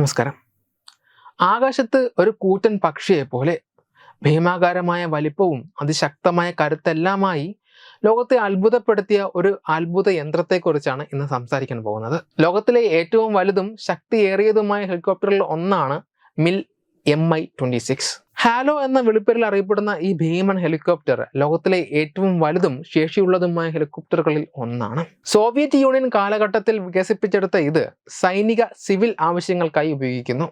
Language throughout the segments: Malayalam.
നമസ്കാരം. ആകാശത്ത് ഒരു കൂറ്റൻ പക്ഷിയെ പോലെ ഭീമാകാരമായ വലിപ്പവും അതിശക്തമായ കരുത്തെല്ലാമായി ലോകത്തെ അത്ഭുതപ്പെടുത്തിയ ഒരു അത്ഭുത യന്ത്രത്തെക്കുറിച്ചാണ് ഇന്ന് സംസാരിക്കാൻ പോകുന്നത്. ലോകത്തിലെ ഏറ്റവും വലുതും ശക്തിയേറിയതുമായ ഹെലികോപ്റ്ററിൽ ഒന്നാണ് Mil M I twenty six. Halo എന്ന വിളിപ്പേരിൽ അറിയപ്പെടുന്ന ഈ ഭീമൻ ഹെലികോപ്റ്റർ ലോകത്തിലെ ഏറ്റവും വലുതും ശേഷിയുള്ളതുമായ ഹെലികോപ്റ്ററുകളിൽ ഒന്നാണ്. സോവിയറ്റ് യൂണിയൻ കാലഘട്ടത്തിൽ വികസിപ്പിച്ചെടുത്ത ഇത് സൈനിക സിവിൽ ആവശ്യങ്ങൾക്കായി ഉപയോഗിക്കുന്നു.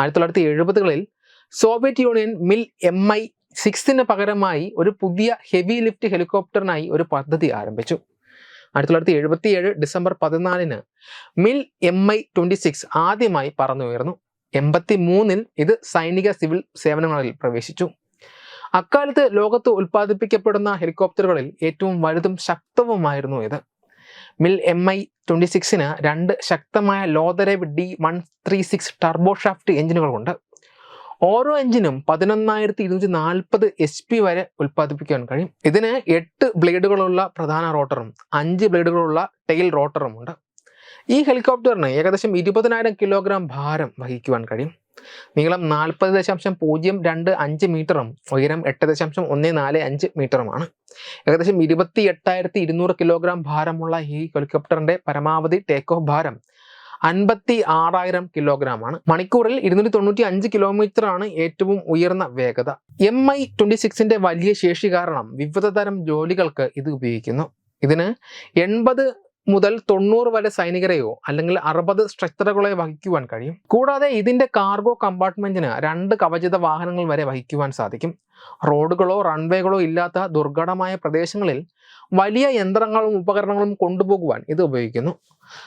ആയിരത്തി തൊള്ളായിരത്തി എഴുപതുകളിൽ Soviet Union Mil M I സിക്സിന് പകരമായി ഒരു പുതിയ ഹെവി ലിഫ്റ്റ് ഹെലികോപ്റ്ററിനായി ഒരു പദ്ധതി ആരംഭിച്ചു. ആയിരത്തി തൊള്ളായിരത്തി എഴുപത്തി ഏഴ് ഡിസംബർ പതിനാലിന് Mil M I twenty six ആദ്യമായി പറന്നുയർന്നു. എൺപത്തി മൂന്നിൽ ഇത് സൈനിക സിവിൽ സേവനങ്ങളിൽ പ്രവേശിച്ചു. അക്കാലത്ത് ലോകത്ത് ഉൽപ്പാദിപ്പിക്കപ്പെടുന്ന ഹെലികോപ്റ്ററുകളിൽ ഏറ്റവും വലുതും ശക്തവുമായിരുന്നു ഇത്. മിൽ എം ഐ ട്വന്റി സിക്സിന് രണ്ട് ശക്തമായ Lotarev D one three six turboshaft എഞ്ചിനുകളുണ്ട്. ഓരോ എഞ്ചിനും പതിനൊന്നായിരത്തി ഇരുന്നൂറ്റി നാൽപ്പത് എച്ച് പി വരെ ഉൽപ്പാദിപ്പിക്കാൻ കഴിയും. ഇതിന് എട്ട് ബ്ലേഡുകളുള്ള പ്രധാന റോട്ടറും അഞ്ച് ബ്ലേഡുകളുള്ള ടെയിൽ റോട്ടറും ഉണ്ട്. ഈ ഹെലികോപ്റ്ററിന് ഏകദേശം ഇരുപതിനായിരം കിലോഗ്രാം ഭാരം വഹിക്കുവാൻ കഴിയും. നീളം നാൽപ്പത് ദശാംശം പൂജ്യം രണ്ട് അഞ്ച് മീറ്ററും ഉയരം എട്ട് ദശാംശം ഒന്ന് നാല് അഞ്ച് മീറ്ററുമാണ്. ഏകദേശം ഇരുപത്തി എട്ടായിരത്തി ഇരുന്നൂറ് കിലോഗ്രാം ഭാരമുള്ള ഈ ഹെലികോപ്റ്ററിന്റെ പരമാവധി ടേക്ക് ഓഫ് ഭാരം അൻപത്തി ആറായിരം കിലോഗ്രാം ആണ് മണിക്കൂറിൽ ഇരുന്നൂറ്റി തൊണ്ണൂറ്റി അഞ്ച് കിലോമീറ്റർ ആണ് ഏറ്റവും ഉയർന്ന വേഗത. എം ഐ ട്വന്റി സിക്സിന്റെ വലിയ ശേഷി കാരണം വിവിധ തരം ജോലികൾക്ക് ഇത് ഉപയോഗിക്കുന്നു. ഇതിന് എൺപത് മുതൽ തൊണ്ണൂറ് വരെ സൈനികരെയോ അല്ലെങ്കിൽ അറുപത് സ്ട്രക്ചറുകളെ വഹിക്കുവാൻ കഴിയും. കൂടാതെ ഇതിന്റെ കാർഗോ കമ്പാർട്ട്മെന്റിന് രണ്ട് കവചിത വാഹനങ്ങൾ വരെ വഹിക്കുവാൻ സാധിക്കും. റോഡുകളോ റൺവേകളോ ഇല്ലാത്ത ദുർഘടമായ പ്രദേശങ്ങളിൽ വലിയ യന്ത്രങ്ങളും ഉപകരണങ്ങളും കൊണ്ടുപോകുവാൻ ഇത് ഉപയോഗിക്കുന്നു.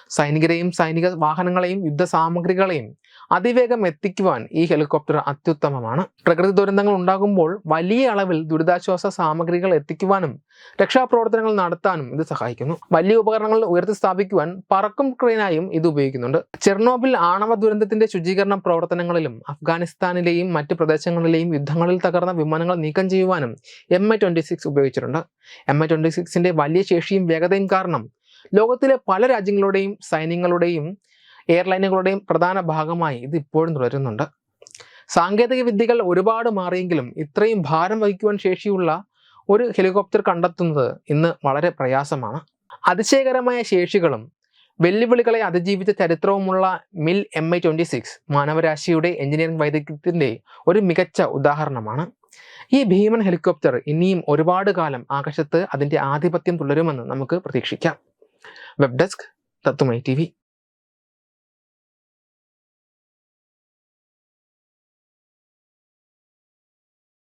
സൈനികരെയും സൈനിക വാഹനങ്ങളെയും യുദ്ധ സാമഗ്രികളെയും അതിവേഗം എത്തിക്കുവാൻ ഈ ഹെലികോപ്റ്റർ അത്യുത്തമമാണ്. പ്രകൃതി ദുരന്തങ്ങൾ ഉണ്ടാകുമ്പോൾ വലിയ അളവിൽ ദുരിതാശ്വാസ സാമഗ്രികൾ എത്തിക്കുവാനും രക്ഷാപ്രവർത്തനങ്ങൾ നടത്താനും ഇത് സഹായിക്കുന്നു. വലിയ ഉപകരണങ്ങൾ ഉയർത്തി സ്ഥാപിക്കുവാൻ പറക്കും ക്രെയിനായും ഇത് ഉപയോഗിക്കുന്നുണ്ട്. ചെർണോബിൽ ആണവ ദുരന്തത്തിന്റെ ശുചീകരണ പ്രവർത്തനങ്ങളിലും അഫ്ഗാനിസ്ഥാനിലെയും മറ്റ് പ്രദേശങ്ങളിലെയും യുദ്ധങ്ങളിൽ തകർന്ന വിമാനങ്ങൾ നീക്കം ചെയ്യുവാനും എം എ ട്വന്റി സിക്സ് ഉപയോഗിച്ചിട്ടുണ്ട്. എം എ ട്വന്റി സിക്സിന്റെ വലിയ ശേഷിയും വേഗതയും കാരണം ലോകത്തിലെ പല രാജ്യങ്ങളുടെയും സൈന്യങ്ങളുടെയും എയർലൈനുകളുടെയും പ്രധാന ഭാഗമായി ഇത് ഇപ്പോഴും തുടരുന്നുണ്ട്. സാങ്കേതിക വിദ്യകൾ ഒരുപാട് മാറിയെങ്കിലും ഇത്രയും ഭാരം വഹിക്കുവാൻ ശേഷിയുള്ള ഒരു ഹെലികോപ്റ്റർ കണ്ടെത്തുന്നത് ഇന്ന് വളരെ പ്രയാസമാണ്. അതിശയകരമായ ശേഷികളും വെല്ലുവിളികളെ അതിജീവിച്ച ചരിത്രവുമുള്ള Mil M I twenty six മാനവരാശിയുടെ engineering വൈദഗ്ധ്യത്തിന്റെ ഒരു മികച്ച ഉദാഹരണമാണ്. ഈ ഭീമൻ ഹെലികോപ്റ്റർ ഇനിയും ഒരുപാട് കാലം ആകാശത്ത് അതിന്റെ ആധിപത്യം തുടരുമെന്ന് നമുക്ക് പ്രതീക്ഷിക്കാം. വെബ് ഡെസ്ക് തത്തുമൈ ടി